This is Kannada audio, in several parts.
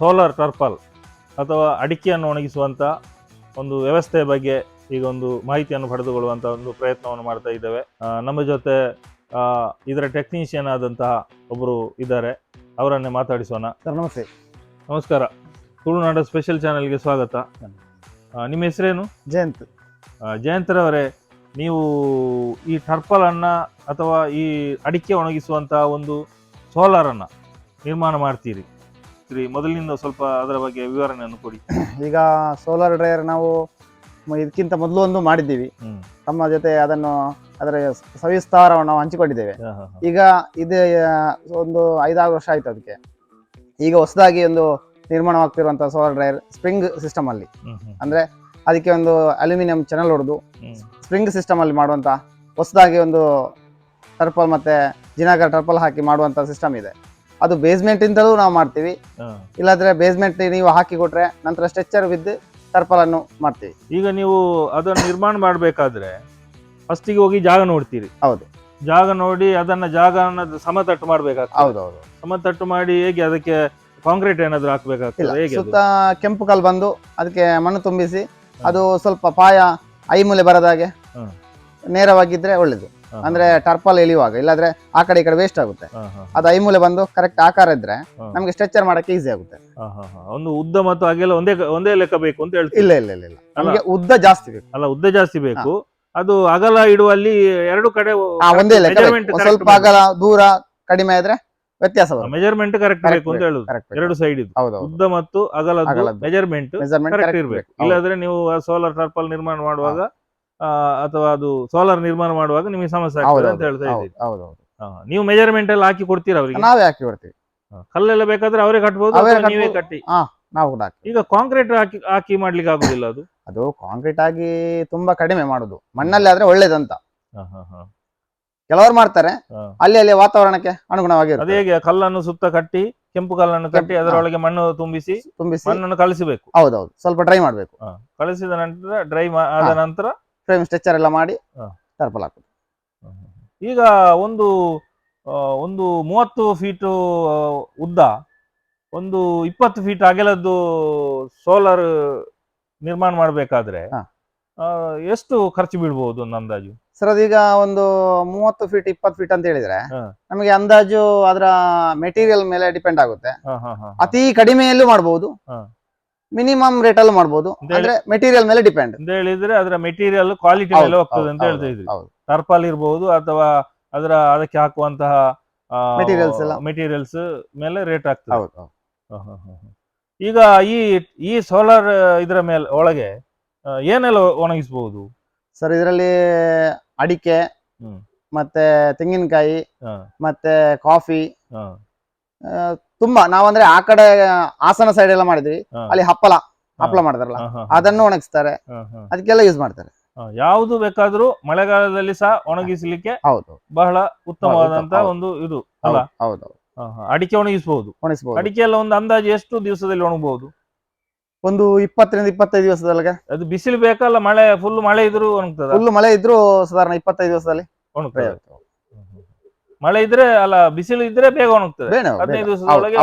ಸೋಲಾರ್ ಟರ್ಪಲ್ ಅಥವಾ ಅಡಿಕೆಯನ್ನು ಒಣಗಿಸುವಂಥ ಒಂದು ವ್ಯವಸ್ಥೆಯ ಬಗ್ಗೆ ಈಗ ಒಂದು ಮಾಹಿತಿಯನ್ನು ಪಡೆದುಕೊಳ್ಳುವಂಥ ಒಂದು ಪ್ರಯತ್ನವನ್ನು ಮಾಡ್ತಾ ಇದ್ದೇವೆ. ನಮ್ಮ ಜೊತೆ ಇದರ ಟೆಕ್ನಿಷಿಯನ್ ಆದಂತಹ ಒಬ್ಬರು ಇದ್ದಾರೆ. ಅವರನ್ನೇ ಮಾತಾಡಿಸೋಣ. ಸರ್ ನಮಸ್ತೆ. ನಮಸ್ಕಾರ. ತುಳುನಾಡ ಸ್ಪೆಷಲ್ ಚಾನೆಲ್ಗೆ ಸ್ವಾಗತ. ನಿಮ್ಮ ಹೆಸರೇನು? ಜಯಂತ್. ಜಯಂತ್ರವರೇ ನೀವು ಈ ಟರ್ಪಲನ್ನು ಅಥವಾ ಈ ಅಡಿಕೆ ಒಣಗಿಸುವಂತಹ ಒಂದು ಸೋಲಾರನ್ನು ನಿರ್ಮಾಣ ಮಾಡ್ತೀರಿ. ಶ್ರೀ ಮೊದಲಿನಿಂದ ಸ್ವಲ್ಪ ಅದರ ಬಗ್ಗೆ ವಿವರಣೆಯನ್ನು ಕೊಡಿ. ಈಗ ಸೋಲಾರ್ ಡ್ರೈಯರ್ ನಾವು ಇದಕ್ಕಿಂತ ಮೊದಲು ಒಂದು ಮಾಡಿದ್ದೀವಿ. ತಮ್ಮ ಜೊತೆ ಅದನ್ನು ಅದರ ಸವಿಸ್ತಾರವನ್ನು ನಾವು ಹಂಚಿಕೊಂಡಿದ್ದೇವೆ. ಈಗ ಇದೇ ಒಂದು ಐದಾರು ವರ್ಷ ಆಯ್ತು ಅದಕ್ಕೆ. ಈಗ ಹೊಸದಾಗಿ ಒಂದು ನಿರ್ಮಾಣವಾಗ್ತಿರುವಂತಹ ಸೋಲಾರ್ ಡ್ರೈಯರ್ ಸ್ಪ್ರಿಂಗ್ ಸಿಸ್ಟಮ್ ಅಲ್ಲಿ. ಅಂದ್ರೆ ಅದಕ್ಕೆ ಒಂದು ಅಲ್ಯೂಮಿನಿಯಂ ಚಾನಲ್ ಹೊಡೆದು. ಸ್ಪ್ರಿಂಗ್ ಸಿಸ್ಟಮ್ ಅಲ್ಲಿ ಮಾಡುವಂತ ಹೊಸದಾಗಿ ಒಂದು ಟರ್ಪಲ್ ಮತ್ತೆ ಜಿನಾಗರ್ ಟರ್ಪಲ್ ಹಾಕಿ ಮಾಡುವಂತ ಸಿಸ್ಟಮ್ ಇದೆ. ಅದು ಬೇಸ್ಮೆಂಟ್ ಇಂದಲೂ ನಾವು ಮಾಡ್ತೀವಿ. ಇಲ್ಲಾದ್ರೆ ಬೇಸ್ಮೆಂಟ್ ನೀವು ಹಾಕಿ ಕೊಟ್ರೆ ನಂತರ ಸ್ಟ್ರೆಚ್ಚರ್ ಬಿದ್ದು ಟರ್ಪಲ್ ಅನ್ನು ಮಾಡ್ತೀವಿ. ಈಗ ನೀವು ಅದನ್ನು ನಿರ್ಮಾಣ ಮಾಡಬೇಕಾದ್ರೆ ಫಸ್ಟಿಗೆ ಹೋಗಿ ಜಾಗ ನೋಡ್ತೀರಿ. ಹೌದು. ಜಾಗ ನೋಡಿ ಅದನ್ನ ಜಾಗನ ಸಮತಟ್ಟು ಮಾಡ್ಬೇಕಾಗ್ತದೆ. ಹೌದೌದು. ಸಮತಟ್ಟು ಮಾಡಿ ಹೇಗೆ ಅದಕ್ಕೆ ಕಾಂಕ್ರೀಟ್ ಏನಾದ್ರು ಹಾಕ್ಬೇಕಾಗ್ತದೆ? ಹೇಗೆ ಅದು? ಸುತ್ತ ಕೆಂಪು ಕಲ್ಲು ಬಂದು ಅದಕ್ಕೆ ಮಣ್ಣು ತುಂಬಿಸಿ ಅದು ಸ್ವಲ್ಪ ಪಾಯ ಐಮೂಲೆ ಮೂಲೆ ಬರದ ಹಾಗೆ ಹ್ಮ್. ನೇರವಾಗಿದ್ರೆ ಒಳ್ಳೇದು. ಅಂದ್ರೆ ಟರ್ಪಲ್ ಎಳಿಯುವಾಗ ಇಲ್ಲಾಂದ್ರೆ ಆ ಕಡೆ ಈ ಕಡೆ ವೇಸ್ಟ್ ಆಗುತ್ತೆ. ಅದು ಐ ಮೂಲೆ ಬಂದು ಕರೆಕ್ಟ್ ಆಕಾರ ಇದ್ರೆ ನಮ್ಗೆ ಸ್ಟ್ರೆಚರ್ ಮಾಡಕ್ಕೆ ಈಸಿ ಆಗುತ್ತೆ. ಒಂದು ಉದ್ದ ಮತ್ತು ಹಾಗೆಲ್ಲ ಒಂದೇ ಒಂದೇ ಲೆಕ್ಕ ಬೇಕು ಅಂತ ಹೇಳ್ತೀವಿ. ಇಲ್ಲ ಇಲ್ಲ ಇಲ್ಲ ಇಲ್ಲ. ನಮಗೆ ಉದ್ದ ಜಾಸ್ತಿ ಬೇಕು. ಅಲ್ಲ ಉದ್ದ ಜಾಸ್ತಿ ಬೇಕು. ಅದು ಅಗಲ ಇಡುವಲ್ಲಿ ಎರಡು ಕಡೆ ಒಂದೇ ಲೆಕ್ಕ ಸ್ವಲ್ಪ ಅಗಲ ದೂರ ಕಡಿಮೆ ಆದ್ರೆ ವ್ಯತ್ಯಾಸ ಮೆಜರ್ಮೆಂಟ್ ಕರೆಕ್ಟ್ ಬೇಕು ಅಂತ ಹೇಳುದು. ಎರಡು ಸೈಡ್ ಇದು. ಉದ್ದ ಮತ್ತು ಅಗಲದ್ದು. ಮೆಜರ್ಮೆಂಟ್ ಮೆಜರ್ಮೆಂಟ್ ಕರೆಕ್ಟ್ ಇರಬೇಕು. ಇಲ್ಲಾದ್ರೆ ನೀವು ಸೋಲಾರ್ ಟರ್ಪಲ್ ನಿರ್ಮಾಣ ಮಾಡುವಾಗ ಅಥವಾ ಅದು ಸೋಲಾರ್ ನಿರ್ಮಾಣ ಮಾಡುವಾಗ ನಿಮಗೆ ಸಮಸ್ಯೆ ಆಗ್ತದೆ ಅಂತ ಹೇಳ್ತಾ ಇದ್ದೀರಿ. ಹೌದೌದು. ಹಾ, ನೀವು ಮೆಜರ್ಮೆಂಟ್ ಎಲ್ಲ ಹಾಕಿ ಕೊಡ್ತೀರಾ ಅವರಿಗೆ? ನಾವೇ ಹಾಕಿ ಕೊಡ್ತೀವಿ. ಕಲ್ಲೆಲ್ಲ ಬೇಕಾದ್ರೆ ಅವರೇ ಕಟ್ಬಹುದು ನೀವೇ. ಕಟ್ಟಿ? ನಾವು ಕೂಡ ಈಗ ಕಾಂಕ್ರೀಟ್ ಹಾಕಿ ಹಾಕಿ ಮಾಡ್ಲಿಕ್ಕೆ ಆಗುದಿಲ್ಲ ಅದು? ಅದು ಕಾಂಕ್ರೀಟ್ ಆಗಿ ತುಂಬಾ ಕಡಿಮೆ ಮಾಡುದು. ಮಣ್ಣಲ್ಲಿ ಆದ್ರೆ ಒಳ್ಳೇದಂತ. ಹಾ, ಹಾ, ಹಾ. ಕೆಲವರು ಮಾಡ್ತಾರೆ. ಅಲ್ಲಿ ಅಲ್ಲಿ ವಾತಾವರಣಕ್ಕೆ ಅನುಗುಣವಾಗಿ ಅದೇ ಹೇಗೆ ಕಲ್ಲನ್ನು ಸುತ್ತ ಕಟ್ಟಿ ಕೆಂಪು ಕಲ್ಲನ್ನು ಕಟ್ಟಿ ಅದರೊಳಗೆ ಮಣ್ಣು ತುಂಬಿಸಿ ತುಂಬಿಸಿ. ಮಣ್ಣನ್ನು ಕಳಿಸಬೇಕು ಹೌದೌದು. ಸ್ವಲ್ಪ ಡ್ರೈ ಮಾಡ್ಬೇಕು. ಕಳಿಸಿದ ನಂತರ ಡ್ರೈ ಆದ ನಂತರ ಫ್ರೇಮ್ ಸ್ಟ್ರೆಚರ್ ಎಲ್ಲ ಮಾಡಿ. ಟರ್ಪಲ್ ಹಾಕುದು. ಈಗ ಒಂದು ಒಂದು ಮೂವತ್ತು ಫೀಟ್ ಉದ್ದ ಒಂದು ಇಪ್ಪತ್ತು ಫೀಟ್ ಅಗಲದ್ದು ಸೋಲಾರ್ ನಿರ್ಮಾಣ ಮಾಡಬೇಕಾದ್ರೆ ಎಷ್ಟು ಖರ್ಚು ಬೀಳ್ಬಹುದು ಒಂದು ಅಂದಾಜು? ಸರ್ ಅದೀಗ ಒಂದು ಮೂವತ್ತು ಫೀಟ್ ಇಪ್ಪತ್ತು ಫೀಟ್ ಅಂತ ಹೇಳಿದ್ರೆ ನಮಗೆ ಅಂದಾಜು ಅದರ ಮೆಟೀರಿಯಲ್ ಮೇಲೆ ಡಿಪೆಂಡ್ ಆಗುತ್ತೆ. ಅತಿ ಕಡಿಮೆಯಲ್ಲೂ ಮಾಡಬಹುದು. ಮಿನಿಮಮ್ ರೇಟ್ ಅಲ್ಲಿ ಮಾಡಬಹುದು ಅಂದ್ರೆ ಮೆಟೀರಿಯಲ್ ಮೇಲೆ ಡಿಪೆಂಡ್ ಅಂತ ಹೇಳಿದ್ರೆ ಅದರ ಮೆಟೀರಿಯಲ್ ಕ್ವಾಲಿಟಿ ಮೇಲೆ ಹೋಗ್ತದೆ ಅಂತ ಹೇಳ್ತಾ ಇದ್ರಿ. ಟರ್ಪಲ್ ಇರಬಹುದು ಅಥವಾ ಅದರ ಅದಕ್ಕೆ ಹಾಕುವಂತಹ ಮೆಟೀರಿಯಲ್ಸ್ ಎಲ್ಲ. ಮೆಟೀರಿಯಲ್ಸ್ ಮೇಲೆ ರೇಟ್ ಆಗ್ತದೆ. ಈಗ ಈ ಈ ಸೋಲಾರ್ ಇದರ ಮೇಲೆ ಒಳಗೆ ಏನೆಲ್ಲ ಒಣಗಿಸಬಹುದು ಸರ್ ಇದರಲ್ಲಿ ಅಡಿಕೆ ಮತ್ತೆ ತೆಂಗಿನಕಾಯಿ ಮತ್ತೆ ಕಾಫಿ ತುಂಬಾ ನಾವಂದ್ರೆ ಆ ಕಡೆ ಹಾಸನ ಸೈಡ್ ಎಲ್ಲ ಮಾಡಿದ್ವಿ. ಅಲ್ಲಿ ಹಪ್ಪಳ ಹಪ್ಪಳ ಮಾಡ್ತಾರಲ್ಲ. ಅದನ್ನು ಒಣಗಿಸ್ತಾರೆ. ಅದಕ್ಕೆಲ್ಲ ಯೂಸ್ ಮಾಡ್ತಾರೆ. ಯಾವುದು ಬೇಕಾದ್ರೂ ಮಳೆಗಾಲದಲ್ಲಿ ಸಹ ಒಣಗಿಸಲಿಕ್ಕೆ ಹೌದು. ಬಹಳ ಉತ್ತಮವಾದಂತ ಒಂದು ಇದು ಅಲ್ಲ? ಹೌದು. ಅಡಿಕೆ ಒಣಗಿಸಬಹುದು ಒಣಗಿಸಬಹುದು ಅಡಿಕೆ ಎಲ್ಲ ಒಂದು ಅಂದಾಜು ಎಷ್ಟು ದಿವಸದಲ್ಲಿ ಒಣಗಬಹುದು ಒಂದು ಇಪ್ಪತ್ತರಿಂದ ಇಪ್ಪತ್ತೈದು ದಿವಸದೊಳಗೆ ಅದು ಬಿಸಿಲು ಬೇಕಲ್ಲ ಮಳೆ ಫುಲ್ ಮಳೆ ಇದ್ರೂ ಒಣಗ್ತದೆ? ಫುಲ್ ಮಳೆ ಇದ್ರೂ ಸಾಧಾರಣ ಇಪ್ಪತ್ತೈದು ದಿವಸದಲ್ಲಿ ಒಣಗ್ತದೆ. ಮಳೆ ಇದ್ರೆ ಅಲ್ಲ ಬಿಸಿಲು ಇದ್ರೆ ಬೇಗ ಒಣಗ್ತದೆ. ಹದಿನೈದು ದಿವಸದೊಳಗೆ.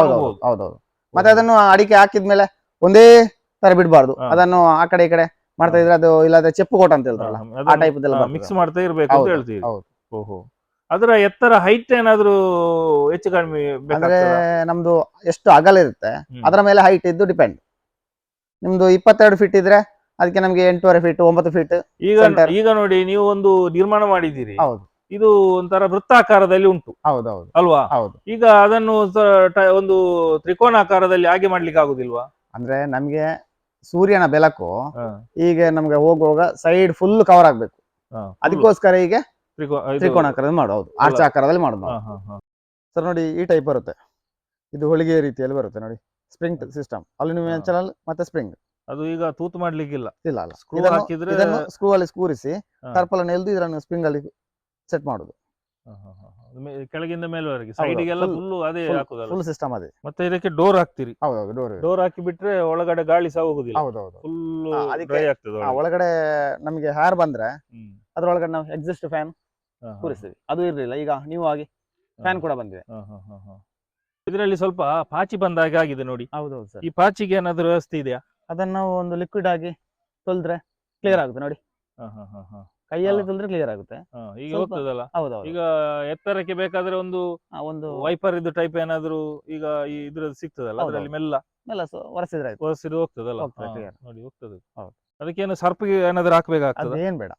ಮತ್ತೆ ಅದನ್ನು ಅಡಿಕೆ ಹಾಕಿದ್ಮೇಲೆ ಒಂದೇ ತರ ಬಿಡಬಾರ್ದು. ಅದನ್ನು ಆ ಕಡೆ ಈ ಕಡೆ ಮಾಡ್ತಾ ಇದ್ರೆ ಅದು ಇಲ್ಲಾದ್ರೆ ಚೆಪ್ಪು ಕೋಟ ಅಂತ ಹೇಳ್ತಾರಲ್ಲ ಆ ಟೈಪ್ ಮಿಕ್ಸ್ ಮಾಡ್ತಾ ಇರ್ಬೇಕು ಅಂತ ಹೇಳ್ತೀವಿ. ಓಹೋ. ಅದರ ಎತ್ತರ ಹೈಟ್ ಏನಾದ್ರೂ ಹೆಚ್ಚು ಕಡಿಮೆ ಅಂದ್ರೆ ನಮ್ದು ಎಷ್ಟು ಅಗಲ ಇರುತ್ತೆ. ಅದರ ಮೇಲೆ ಹೈಟ್ ಇದ್ದು ಡಿಪೆಂಡ್ ನಿಮ್ದು ಇಪ್ಪತ್ತೆರಡು ಫೀಟ್ ಇದ್ರೆ ಅದಕ್ಕೆ ನಮ್ಗೆ ಎಂಟೂವರೆ ಫೀಟ್ ಒಂಬತ್ತು ಫೀಟ್ ಈಗ ಈಗ ನೋಡಿ ನೀವು ಒಂದು ನಿರ್ಮಾಣ ಮಾಡಿದ್ದೀರಿ. ಹೌದು. ಇದು ಒಂಥರ ವೃತ್ತಾಕಾರದಲ್ಲಿ ಉಂಟು. ಹೌದೌದು. ಹೌದು ಅಲ್ವಾ? ಹೌದು. ಈಗ ಅದನ್ನು ಸ- ಒಂದು ತ್ರಿಕೋನಾಕಾರದಲ್ಲಿ ಹಾಗೆ ಮಾಡ್ಲಿಕ್ಕೆ ಆಗುದಿಲ್ವಾ? ಅಂದ್ರೆ ನಮ್ಗೆ ಸೂರ್ಯನ ಬೆಳಕು ಹ, ಈಗ ನಮ್ಗೆ ಹೋಗುವಾಗ ಸೈಡ್ ಫುಲ್ ಕವರ್ ಆಗ್ಬೇಕು. ಹ, ಅದಕ್ಕೋಸ್ಕರ ಈಗ ತ್ರಿಕೋ- ಇದು- ತ್ರಿಕೋನಾಕಾರದಲ್ಲಿ ಮಾಡೋದು ಆರ್ಚ್ ಆಕಾರದಲ್ಲಿ ಮಾಡೋದು ಹ, ಹ, ಹ. ಸರ್ ನೋಡಿ ಈ ಟೈಪ್ ಬರುತ್ತೆ. ಇದು ಹೊಳಿಗೆ ರೀತಿಯಲ್ಲಿ ಬರುತ್ತೆ ನೋಡಿ. ಸ್ಪ್ರಿಂಗ್ ಸಿಸ್ಟಮ್ ಅಲ್ಯೂಮಿನಿಯಂ ಹಾ. ಚಾನಲ್ ಮತ್ತೆ ಸ್ಪ್ರಿಂಗ್ ಅದು ಈಗ ತೂತು ಮಾಡ್ಲಿಕ್ಕಿಲ್ಲ. ಇಲ್ಲ ಅಲ್ಲ ಸ್ಕ್ರೂ ಇದನ್ನು- ಹಾಕಿದ್ರೆ- ಇದನ್ನು ಸ್ಕ್ರೂ ಅಲ್ಲಿ ಸ್ಕೂರಿಸಿ ಹಾ. ಟರ್ಪಲ್ ಅನ್ನು ಎಲ್ದು ಇದನ್ನು ಸ್ಪ್ರಿಂಗ್ ಅಲ್ಲಿ ಸೆಟ್ ಮಾಡುದು. ಕೆಳಗಿಂದ ಮೇಲ್ವರೆಗೆ ಸೈಡಿಗೆಲ್ಲ ಫುಲ್ ಅದೇ ಹಾಕುದಲ್ಲ ಫುಲ್ ಸಿಸ್ಟಮ್ ಅದೇ. ಮತ್ತೆ ಇದಕ್ಕೆ ಡೋರ್ ಹಾಕ್ತೀರಿ. ಹೌದೌದು ಡೋರ್ ಡೋರ್ ಹಾಕಿ ಬಿಟ್ರೆ ಒಳಗಡೆ ಗಾಳಿ ಸಹ ಹೋಗುದಿಲ್ಲ. ಹೌದೌದು. ಫುಲ್ ಅದಕ್ಕೆ- ಡ್ರೈ ಆಗ್ತದೆ ಆ, ಒಳಗಡೆ ನಮಗೆ ಹಾರ್ ಬಂದ್ರೆ. ಅದ್ರೊಳಗಡೆ ನಾವು ಎಕ್ಸಿಸ್ಟ್ ಫ್ಯಾನ್ ಕೂರಿಸ್ತೀವಿ. ಅದು ಇರಲಿಲ್ಲ. ಈಗ ನೀವು ಆಗಿ ಫ್ಯಾನ್ ಕೂಡ ಬಂದಿದೆ. ಇದರಲ್ಲಿ ಸ್ವಲ್ಪ ಪಾಚಿ ಬಂದಾಗ ಆಗಿದೆ ನೋಡಿ. ಹೌದೌದು ಸರ್. ಈ ಪಾಚಿಗೆ ಏನಾದ್ರು ವ್ಯವಸ್ಥೆ ಇದೆಯಾ? ಅದನ್ನ ನಾವು ಒಂದು ಲಿಕ್ವಿಡ್ ಆಗಿ ತೊಳೆದ್ರೆ ಕ್ಲಿಯರ್ ಆಗುತ್ತೆ ನೋಡಿ. ಹ, ಹ, ಹ, ಹ. ಕೈಯಲ್ಲಿ ಹಾ. ಕ್ಲಿಯರ್ ಆಗುತ್ತೆ. ಹ, ಈಗ ಸ್ವಲ್ಪ- ಹೋಗ್ತದಲ್ಲ? ಹೌದೌದು. ಈಗ ಎತ್ತರಕ್ಕೆ ಬೇಕಾದ್ರೆ ಒಂದು ಆ, ಒಂದು ವೈಪರ್ ಇದು ಟೈಪ್ ಏನಾದ್ರು ಈಗ ಈ ಇದ್ರದ್ದು ಸಿಗ್ತದಲ್ಲ ಹೌದು, ಅದರಲ್ಲಿ ಮೆಲ್ಲ? ಮೆಲ್ಲ ಒರೆಸಿದ್ರೆ ಆಯ್ತು. ಹೋಗ್ತದಲ್ಲ? ಹೋಗ್ತದೆ, ಹಾ, clear. ನೋಡಿ ಹೋಗ್ತದೆ. ಹೌದು. ಅದಕ್ಕೇನು ಸರ್ಪಿಗೆ ಏನಾದ್ರು ಹಾಕ್ಬೇಕಾಗ್ತದೆ? ಅದೇನ್ ಬೇಡ.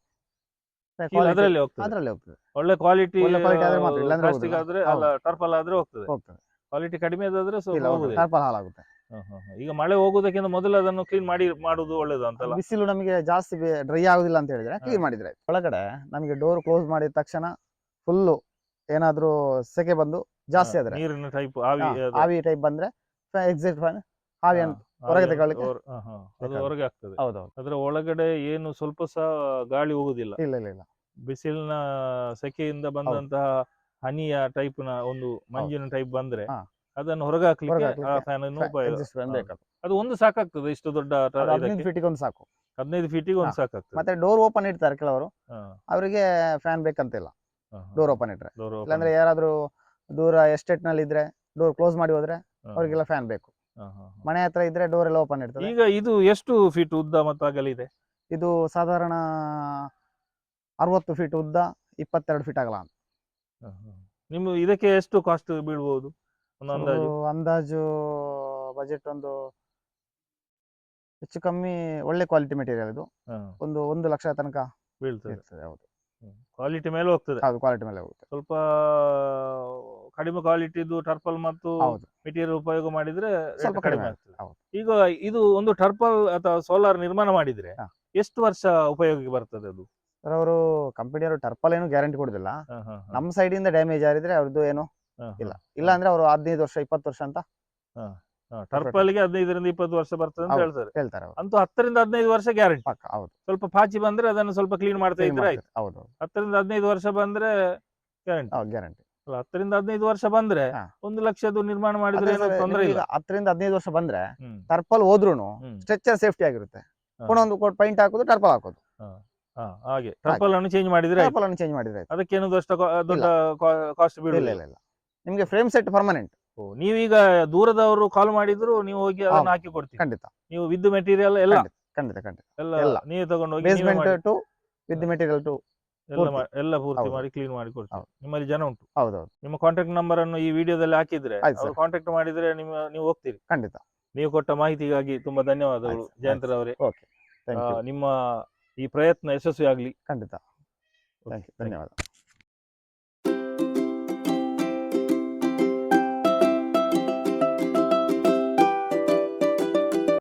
ಅದರಲ್ಲಿ ಹೋಗ್ತದೆ. ಅದ್ರಲ್ಲಿ ಹೋಗ್ತದೆ. ಒಳ್ಳೆ ಕ್ವಾಲಿಟಿ ಒಳ್ಳೆ quality ಆದ್ರೆ ಮಾತ್ರ, ಇಲ್ಲಾಂದ್ರೆ ಹೋಗುದಿಲ್ಲ. ಆದ್ರೆ ಅಲ್ಲ ಟರ್ಪಲ್ ಆದ್ರೆ ಹೋಗ್ತದೆ. ಹೋಗ್ತದೆ. ಕ್ವಾಲಿಟಿ ಕಡಿಮೆ ಆದ್ರೆ ಸ್ವಲ್ಪ ಇಲ್ಲ ಹೋಗುದಿಲ್ಲ. ಟರ್ಪಲ್ ಹಾಳಾಗುತ್ತೆ. ಹ, ಹ, ಹ. ಈಗ ಮಳೆ ಹೋಗುದಕ್ಕಿಂತ ಮೊದಲು ಅದನ್ನು ಕ್ಲೀನ್ ಮಾಡಿ ಮಾಡುದು ಒಳ್ಳೇದು ಅಂತಲ್ಲ? ಬಿಸಿಲು ನಮಗೆ ಜಾಸ್ತಿ ಡ್ರೈ ಆಗುದಿಲ್ಲ ಅಂತ ಹೇಳಿದ್ರೆ ಕ್ಲೀನ್ ಮಾಡಿದ್ರೆ. ಒಳಗಡೆ ನಮಗೆ ಡೋರ್ ಕ್ಲೋಸ್ ಮಾಡಿದ ತಕ್ಷಣ ಫುಲ್ಲು ಏನಾದ್ರೂ ಸೆಕೆ ಬಂದು ಜಾಸ್ತಿ ಆದ್ರೆ. ನೀರಿನ ಟೈಪ್ ಆವಿ ಆವಿ ಟೈಪ್ ಬಂದ್ರೆ ಎಕ್ಸಿಟ್ ಫ್ಯಾನ್ ಆವಿ ಹೊರಗೆ ತಗೊಳ್ಳಿಕ್ಕೆ. ಅದು ಹೊರಗೆ ಆಗ್ತದೆ. ಹೌದೌದು. ಅದ್ರ ಒಳಗಡೆ ಏನು ಸ್ವಲ್ಪ ಸಹ ಗಾಳಿ ಹೋಗುದಿಲ್ಲ. ಇಲ್ಲ ಇಲ್ಲ ಇಲ್ಲ. ಬಿಸಿಲಿನ ಸೆಕೆಯಿಂದ ಬಂದಂತಹ ಹನಿಯ ಟೈಪ್ನ ಒಂದು ಮಂಜಿನ ಟೈಪ್ ಬಂದ್ರೆ. ಅದನ್ನು ಹೊರಗೆ ಹಾಕ್ಲಿಕ್ಕೆ ಹೊರಗೆ ಆ ಹಾಕ್ಲಿಕ್ಕೆ ಫ್ಯಾನ್ ಅನ್ನು ಉಪಯೋಗ ಎಕ್ಸಿಸ್ಟ್ ಫ್ಯಾನ್ ಹಾ. ಬೇಕಾಗ್ತದೆ. ಅದು ಒಂದು ಸಾಕಾಗ್ತದೆ ಇಷ್ಟು ದೊಡ್ಡ ಟ- ಹದಿನೈದು ಇದಕ್ಕೆ. ಫೀಟಿಗೆ ಒಂದು ಸಾಕು. ಹದಿನೈದು ಫೀಟಿಗೆ ಒಂದು ಸಾಕು ಸಾಕಾಗ್ತದೆ. ಮತ್ತೆ ಡೋರ್ ಓಪನ್ ಇಡ್ತಾರೆ ಕೆಲವರು. ಹಾ, ಅವರಿಗೆ ಫ್ಯಾನ್ ಬೇಕಂತಿಲ್ಲ. ಹಾ, ಹಾ. ಡೋರ್ ಓಪನ್ ಇಟ್ರೆ. Door open. ಇಲ್ಲಾಂದ್ರೆ ಯಾರಾದ್ರೂ ದೂರ ಎಸ್ಟೇಟ್ನಲ್ಲಿ ಇದ್ರೆ ಡೋರ್ ಕ್ಲೋಸ್ ಮಾಡಿ ಹೋದ್ರೆ ಹಾ, ಅವರಿಗೆಲ್ಲ ಫ್ಯಾನ್ ಬೇಕು. ಹಾ, ಹಾ, ಹಾ. ಮನೆ ಹತ್ರ ಇದ್ರೆ ಡೋರ್ ಎಲ್ಲ ಓಪನ್ ಇರ್ತದೆ. ಈಗ ಇದು ಎಷ್ಟು ಫೀಟ್ ಉದ್ದ ಮತ್ತು ಆಗಲಿದೆ ಇದು? ಸಾಧಾರಣ ಅರವತ್ತು ಫೀಟ್ ಉದ್ದ ಇಪ್ಪತ್ತೆರಡು ಫೀಟ್ ಆಗಲ್ಲ ಅಂತ. ನಿಮ್ಮ ಇದಕ್ಕೆ ಎಷ್ಟು ಕಾಸ್ಟ್ ಬೀಳ್ಬಹುದು ಒಂದು ಅಂದಾಜು ಅಂದಾಜು ಬಜೆಟ್ ಒಂದು ಹೆಚ್ಚು ಕಮ್ಮಿ ಒಳ್ಳೆ ಕ್ವಾಲಿಟಿ ಮೆಟೀರಿಯಲ್ ಇದು. ಒಂದು ಒಂದು ಲಕ್ಷ ತನಕ ಬೀಳ್ತದೆ. ಇರ್ತದೆ ಹೌದು. ಕ್ವಾಲಿಟಿ ಮೇಲೆ ಹೋಗ್ತದೆ. ಹೌದು ಕ್ವಾಲಿಟಿ ಮೇಲೆ ಹೋಗುತ್ತೆ. ಸ್ವಲ್ಪ ಕಡಿಮೆ ಕ್ವಾಲಿಟಿದು ಟರ್ಪಲ್ ಮತ್ತು ಹೌದು. ಮೆಟೀರಿಯಲ್ ಉಪಯೋಗ ಮಾಡಿದ್ರೆ ಸ್ವಲ್ಪ ಕಡಿಮೆ ಆಗ್ತದೆ. ಹೌದು. ಈಗ ಇದು ಒಂದು ಟರ್ಪಲ್ ಅಥವಾ ಸೋಲಾರ್ ನಿರ್ಮಾಣ ಮಾಡಿದ್ರೆ ಹಾ. ಎಷ್ಟು ವರ್ಷ ಉಪಯೋಗಕ್ಕೆ ಬರ್ತದೆ ಅದು? ಸರ್ ಅವರು ಕಂಪನಿಯವರು ಟರ್ಪಲ್ ಏನು ಗ್ಯಾರಂಟಿ ಕೊಡುದಿಲ್ಲ. ಹಾ, ಹಾ, ಹಾ. ನಮ್ಮ ಸೈಡಿಂದ ಇಂದ ಡ್ಯಾಮೇಜ್ ಆಗಿದ್ರೆ ಅವ್ರದ್ದು ಏನು? ಇಲ್ಲ. ಇಲ್ಲ. ಅಂದ್ರೆ ಅವರು ಹದಿನೈದು ವರ್ಷ ಇಪ್ಪತ್ತು ವರ್ಷ ಅಂತ ಹಾ, ಟರ್ಪಲ್ಗೆ ಹದಿನೈದರಿಂದ ಇಪ್ಪತ್ತು ವರ್ಷ ಬರ್ತದೆ ಅಂತ ಹೇಳ್ತಾರೆ. ಹೇಳ್ತಾರೆ ಅವರು. ಅಂತೂ ಹತ್ತರಿಂದ ಹದಿನೈದು ವರ್ಷ ಗ್ಯಾರಂಟಿ ಪಕ್ಕ ಹೌದು. ಸ್ವಲ್ಪ ಪಾಚಿ ಬಂದ್ರೆ ಅದನ್ನು ಸ್ವಲ್ಪ ಕ್ಲೀನ್ ಮಾಡ್ತಾ ಇದ್ರೆ ಆಯ್ತು ಹೌದು ಹತ್ತರಿಂದ ಹದಿನೈದು ವರ್ಷ ಬಂದ್ರೆ ಗ್ಯಾರಂಟಿ ಗ್ಯಾರಂಟಿ ಅಲ್ಲ ಹತ್ತರಿಂದ ಹದಿನೈದು ವರ್ಷ ಬಂದ್ರೆ. ಒಂದು ಲಕ್ಷದ್ದು ನಿರ್ಮಾಣ ಮಾಡಿದ್ರೆ ಏನೂ ತೊಂದರೆ ಇಲ್ಲ. ಹತ್ತರಿಂದ ಹದಿನೈದು ವರ್ಷ ಬಂದ್ರೆ ಟರ್ಪಲ್ ಹೋದ್ರು ಸ್ಟ್ರೆಚರ್ ಸೇಫ್ಟಿ ಆಗಿರುತ್ತೆ. ಪುನಃ ಒಂದು ಕೋಟ್ ಪೈಂಟ್ ಹಾಕೋದು ಟರ್ಪಲ್ ಹಾಕೋದು. ಹಾಗೆ. ಟರ್ಪಲ್ ಅನ್ನು ಚೇಂಜ್ ಮಾಡಿದ್ರೆ ಟರ್ಪಲ್ ಅನ್ನು ಚೇಂಜ್ ಮಾಡಿದ್ರೆ ಅದಕ್ಕೆ ಅದಕ್ಕೇನು ದೊಡ್ಡ ದೊಡ್ಡ ಕಾಸ್ಟ್ ಬೀಳಿಲ್ಲ ಇಲ್ಲ ಇಲ್ಲ. ನಿಮ್ಗೆ ಫ್ರೇಮ್ ಸೆಟ್ ಪರ್ಮನೆಂಟ್ ನೀವೀಗ ದೂರದವರು ಕಾಲ್ ಮಾಡಿದ್ರು ನೀವು ಹೋಗಿ ಅದನ್ನ ಹಾಕಿ ಕೊಡ್ತೀವಿ ಖಂಡಿತ. ನೀವು ವಿದ್ ಮೆಟೀರಿಯಲ್ ಎಲ್ಲ ಖಂಡಿತ ಖಂಡಿತ ಎಲ್ಲ ಎಲ್ಲ. ನೀವು ತಗೊಂಡು ಹೋಗಿ basement too with material too ಎಲ್ಲ. ಎಲ್ಲ ಪೂರ್ತಿ ಮಾಡಿ ಕ್ಲೀನ್ ಮಾಡಿ ಕೊಡ್ತೀವಿ ನಿಮ್ಮಲ್ಲಿ ಜನ ಉಂಟು. ಹೌದೌದು. ನಿಮ್ಮ ಕಾಂಟ್ಯಾಕ್ಟ್ ನಂಬರ್ ಅನ್ನು ಈ ವಿಡಿಯೋದಲ್ಲಿ ಹಾಕಿದ್ರೆ ಕಾಂಟ್ಯಾಕ್ಟ್ ಮಾಡಿದ್ರೆ ನಿಮ್ಮ ನೀವು ಹೋಗ್ತೀರಿ. ಖಂಡಿತ. ನೀವು ಕೊಟ್ಟ ಮಾಹಿತಿಗಾಗಿ ತುಂಬಾ ಧನ್ಯವಾದಗಳು ಜಯಂತ್ ಜಯಂತರ ಅವರೇ ನಿಮ್ಮ ಈ ಪ್ರಯತ್ನ ಯಶಸ್ವಿ ಆಗ್ಲಿ ಖಂಡಿತ ಥ್ಯಾಂಕ್ ಯು ಧನ್ಯವಾದ.